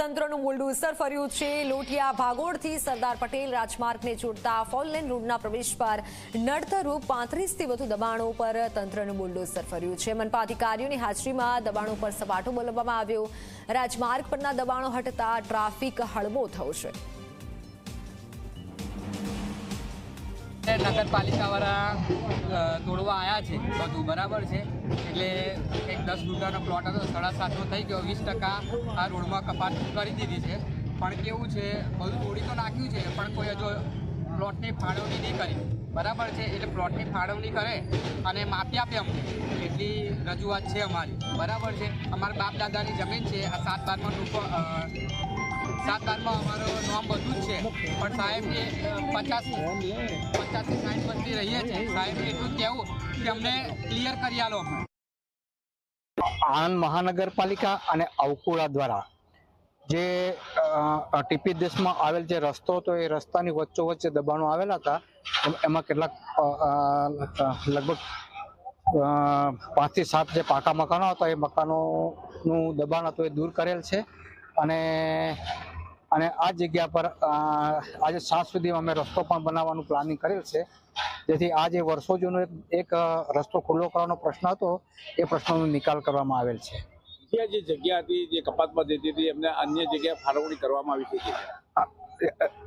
તંત્રનું મૂલડું અસર ફર્યું છે. લોટિયા ભાગોળથી સરદાર પટેલ રાજમાર્ગને જોડતા ફોરલેન રોડના પ્રવેશ પર નડતરૂપ પાંત્રીસથી વધુ દબાણો પર તંત્રનું મૂલડું અસર ફર્યું છે. મનપા અધિકારીઓની હાજરીમાં દબાણો પર સપાટો બોલાવવામાં આવ્યો. રાજમાર્ગ પરના દબાણો હટતા ટ્રાફિક હળવો થયો છે. નગરપાલિકાવાળા અ, તોડવા આવ્યા છે. બધું બરાબર છે. એટલે એક દસ ગુંઠાનો પ્લોટ હતો સાડા સાતનો થઈ ગયો. વીસ ટકા આ રોડમાં કપાત કરી દીધી છે. પણ કેવું છે બધું તોડી તો નાખ્યું છે પણ કોઈ હજુ પ્લોટની ફાળવણી નહીં કરી. બરાબર છે? એટલે પ્લોટની ફાળવણી કરે અને માપી આપે અમને. એટલી રજૂઆત છે અમારી. બરાબર છે? અમારા બાપ દાદાની જમીન છે આ સાત બારમાં લોકો સાત બારમાં અમારું નામ બધું જ છે. પણ સાહેબને પચાસ પચાસથી સાઠ વર્ષથી રહીએ છીએ. સાહેબ એટલું કહેવું કે અમને ક્લિયર કરી આલો આણંદ મહાનગરપાલિકા અને અવકુળા દ્વારા જે ટીપી દેશમાં આવેલ જે રસ્તો હતો એ રસ્તાની વચ્ચોવચ્ચે દબાણો આવેલા હતા, એમાં કેટલાક લગભગ પાંચથી સાત જે પાકા મકાનો હતા એ મકાનોનું દબાણ હતું એ દૂર કરેલ છે. અને અને આ જગ્યા પર આજે સાંજ સુધીમાં અમે રસ્તો પણ બનાવવાનું પ્લાનિંગ કરેલ છે. જેથી આ જે વર્ષો જૂનો એક રસ્તો ખુલ્લો કરવાનો પ્રશ્ન હતો. એ પ્રશ્નનો નિકાલ કરવામાં આવેલ છે. જે જગ્યા હતી જે કપાતમાં જતી હતી એમને અન્ય જગ્યાએ ફાળવણી કરવામાં આવી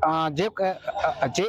અ, જે જે